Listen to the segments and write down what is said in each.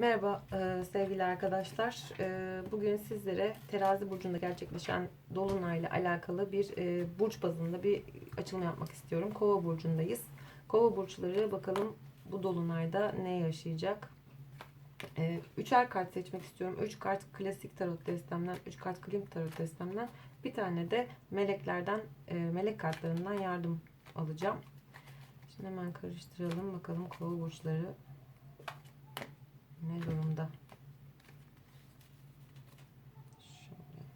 Merhaba e, sevgili arkadaşlar. E, bugün sizlere terazi burcunda gerçekleşen dolunayla alakalı bir e, burç bazında bir açılım yapmak istiyorum. Kova burcundayız. Kova burçları bakalım bu dolunayda ne yaşayacak? E, üçer kart seçmek istiyorum. Üç kart klasik tarot destemden, üç kart klim tarot destemden, bir tane de meleklerden, e, melek kartlarından yardım alacağım. Şimdi hemen karıştıralım bakalım kova burçları ne durumda? Şöyle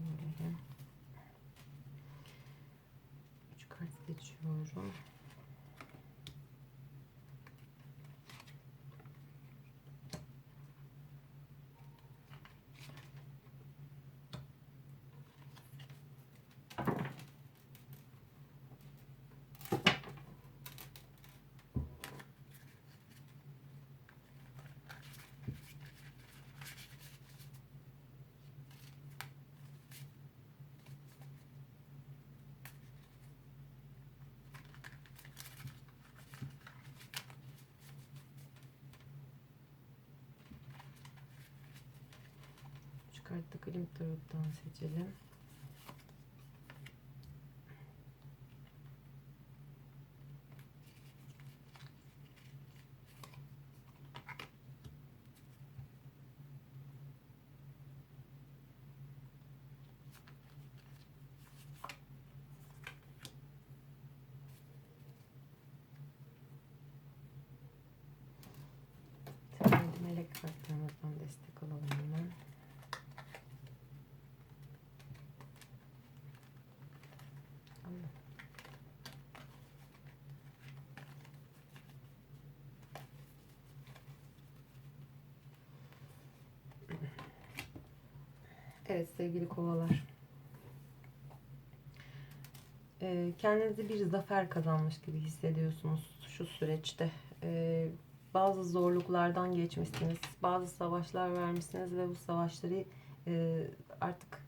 bakayım. Üç kart seçiyorum. Üç kart da Klim Tarot'tan seçelim. Şimdi melek kartlarımızdan destek alalım hemen. Tamam. Evet sevgili kovalar. Ee, kendinizi bir zafer kazanmış gibi hissediyorsunuz şu süreçte. Ee, bazı zorluklardan geçmişsiniz. Bazı savaşlar vermişsiniz ve bu savaşları e, artık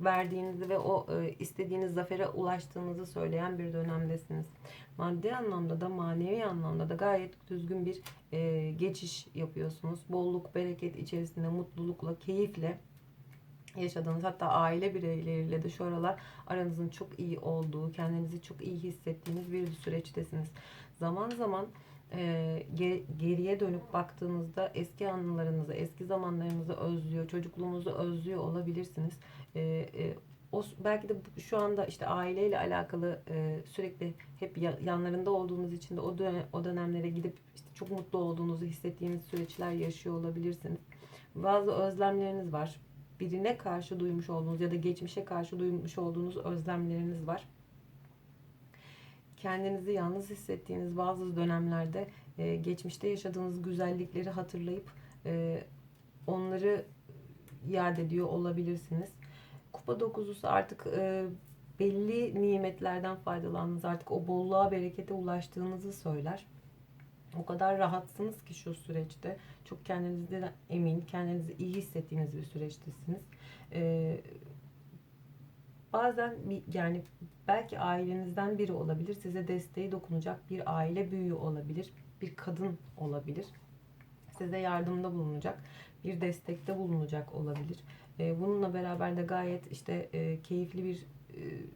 verdiğinizi ve o e, istediğiniz zafere ulaştığınızı söyleyen bir dönemdesiniz. Maddi anlamda da manevi anlamda da gayet düzgün bir e, geçiş yapıyorsunuz. Bolluk, bereket içerisinde mutlulukla, keyifle yaşadığınız hatta aile bireyleriyle de şu aralar aranızın çok iyi olduğu, kendinizi çok iyi hissettiğiniz bir süreçtesiniz. Zaman zaman e, geriye dönüp baktığınızda eski anılarınızı, eski zamanlarınızı özlüyor, çocukluğunuzu özlüyor olabilirsiniz. E, e, o belki de şu anda işte aileyle alakalı e, sürekli hep yanlarında olduğunuz için de o dönem, o dönemlere gidip işte çok mutlu olduğunuzu hissettiğiniz süreçler yaşıyor olabilirsiniz. Bazı özlemleriniz var. Birine karşı duymuş olduğunuz ya da geçmişe karşı duymuş olduğunuz özlemleriniz var kendinizi yalnız hissettiğiniz bazı dönemlerde e, geçmişte yaşadığınız güzellikleri hatırlayıp e, onları yad ediyor olabilirsiniz. Kupa dokuzusu artık e, belli nimetlerden faydalandınız. Artık o bolluğa, berekete ulaştığınızı söyler. O kadar rahatsınız ki şu süreçte. Çok kendinizden emin, kendinizi iyi hissettiğiniz bir süreçtesiniz. Ee, bazen yani belki ailenizden biri olabilir. Size desteği dokunacak bir aile büyüğü olabilir. Bir kadın olabilir. Size yardımda bulunacak. Bir destekte bulunacak olabilir. Bununla beraber de gayet işte keyifli bir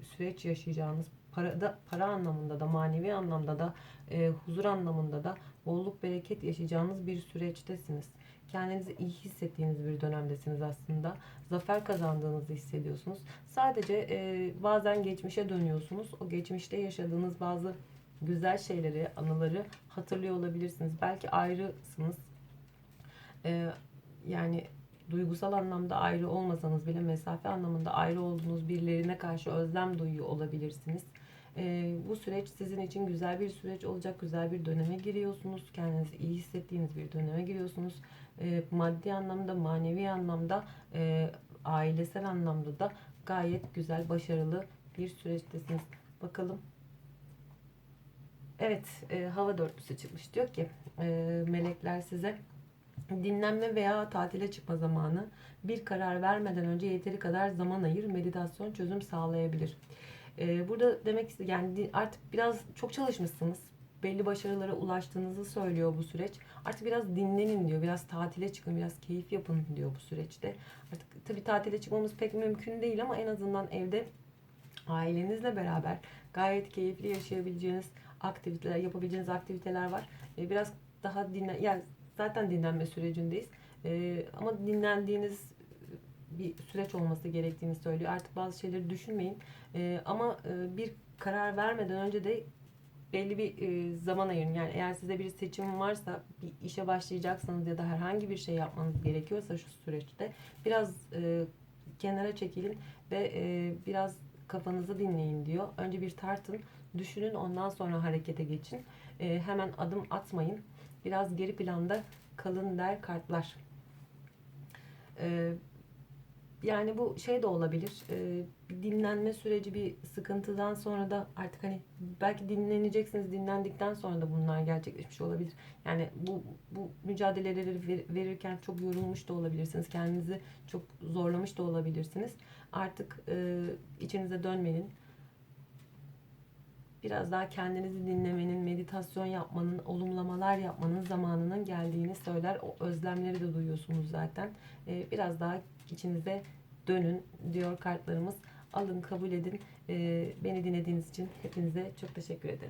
süreç yaşayacağınız para da para anlamında da manevi anlamda da e, huzur anlamında da bolluk bereket yaşayacağınız bir süreçtesiniz. Kendinizi iyi hissettiğiniz bir dönemdesiniz aslında. Zafer kazandığınızı hissediyorsunuz. Sadece e, bazen geçmişe dönüyorsunuz. O geçmişte yaşadığınız bazı güzel şeyleri, anıları hatırlıyor olabilirsiniz. Belki ayrısınız. E, yani duygusal anlamda ayrı olmasanız bile mesafe anlamında ayrı olduğunuz birilerine karşı özlem duyuyor olabilirsiniz. Ee, bu süreç sizin için güzel bir süreç olacak. Güzel bir döneme giriyorsunuz. Kendinizi iyi hissettiğiniz bir döneme giriyorsunuz. Ee, maddi anlamda, manevi anlamda, e, ailesel anlamda da gayet güzel, başarılı bir süreçtesiniz. Bakalım. Evet, e, hava dörtlüsü çıkmış. Diyor ki e, melekler size dinlenme veya tatile çıkma zamanı bir karar vermeden önce yeteri kadar zaman ayır meditasyon çözüm sağlayabilir. Ee, burada demek istedim yani artık biraz çok çalışmışsınız. belli başarılara ulaştığınızı söylüyor bu süreç. Artık biraz dinlenin diyor. Biraz tatile çıkın, biraz keyif yapın diyor bu süreçte. Artık tabii tatile çıkmamız pek mümkün değil ama en azından evde ailenizle beraber gayet keyifli yaşayabileceğiniz aktiviteler, yapabileceğiniz aktiviteler var. E, biraz daha dinlen, yani zaten dinlenme sürecindeyiz. E, ama dinlendiğiniz bir süreç olması gerektiğini söylüyor. Artık bazı şeyleri düşünmeyin. E, ama e, bir karar vermeden önce de belli bir e, zaman ayırın. Yani eğer size bir seçim varsa, bir işe başlayacaksanız ya da herhangi bir şey yapmanız gerekiyorsa şu süreçte biraz e, kenara çekilin ve e, biraz kafanızı dinleyin diyor. Önce bir tartın, düşünün ondan sonra harekete geçin. E, hemen adım atmayın. Biraz geri planda kalın der kartlar. E, yani bu şey de olabilir. E, bir dinlenme süreci bir sıkıntıdan sonra da artık hani belki dinleneceksiniz. Dinlendikten sonra da bunlar gerçekleşmiş olabilir. Yani bu bu mücadeleleri ver- verirken çok yorulmuş da olabilirsiniz. Kendinizi çok zorlamış da olabilirsiniz. Artık e, içinize dönmenin biraz daha kendinizi dinlemenin, meditasyon yapmanın, olumlamalar yapmanın zamanının geldiğini söyler. O özlemleri de duyuyorsunuz zaten. E, biraz daha içinize dönün diyor kartlarımız. Alın, kabul edin. E, beni dinlediğiniz için hepinize çok teşekkür ederim.